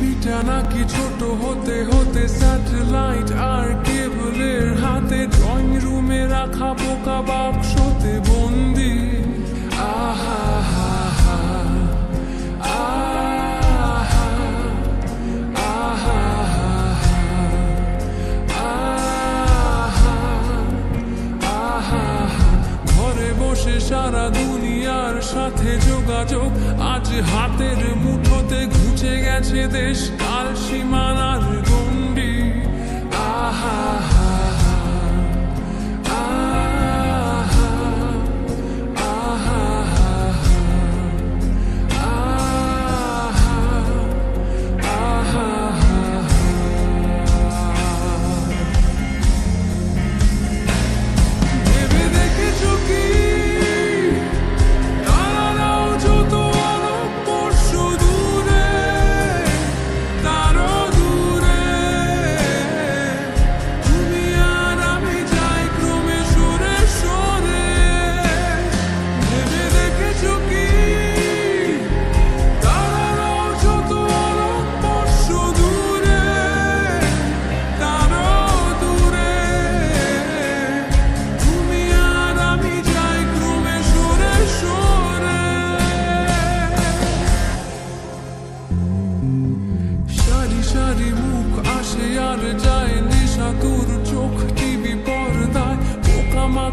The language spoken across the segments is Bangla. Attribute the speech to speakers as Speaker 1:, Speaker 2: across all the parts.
Speaker 1: পৃথিবীটা নাকি ছোট হতে হতে স্যাটেলাইট আর কেবলের হাতে ড্রয়িং রুমে রাখা বোকা বাক্সতে বন্দি। আহা সারা দুনিয়ার সাথে যোগাযোগ, আজ হাতের মুঠোতে গেছে দেশ কাল সীমানার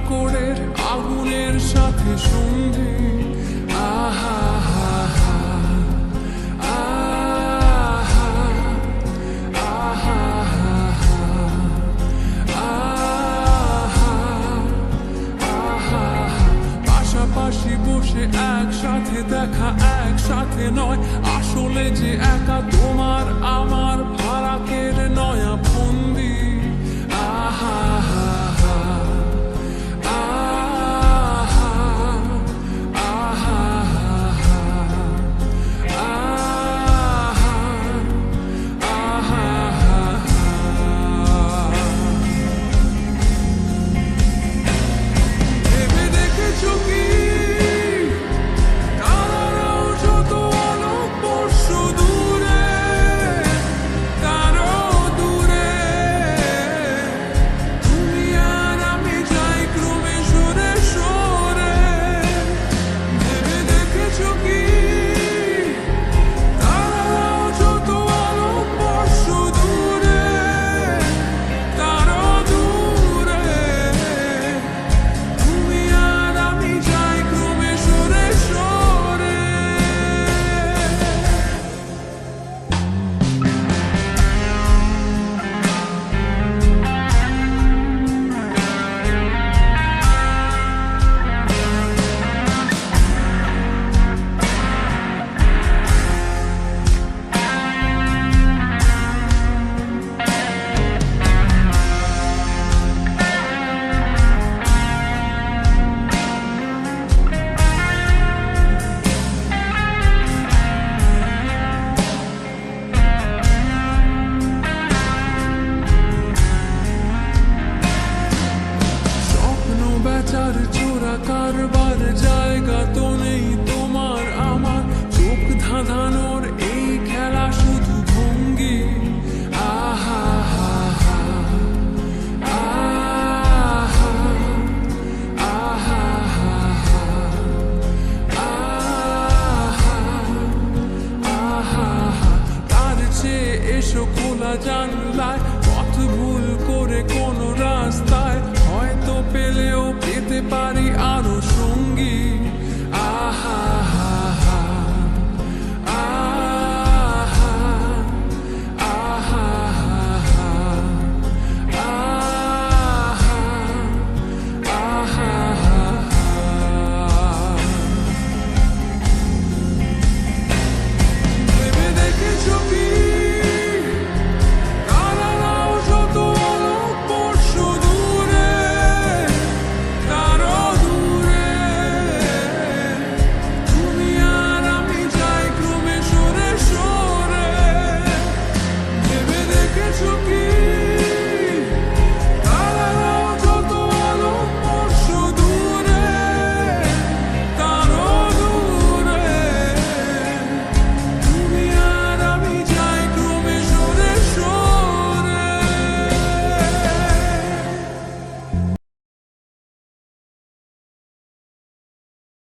Speaker 1: পোকামাকড়ের আগুনের সাথে সন্ধি। আহা পাশাপাশি বসে একসাথে দেখা, একসাথে নয়। আসলে যে একা তোমার আমার ফারাকের নয়া ফন্দি আহা কারবার জায়গা তো নেই তোমার আমার চোখ ধাঁধানোর এই খেলা শুধু ভঙ্গি আহা হা হা আহা আহা আহা তার চেয়ে এসো খোলা জানলায় পথ ভুল করে কোনো রাস্তায় pilio piti pari anus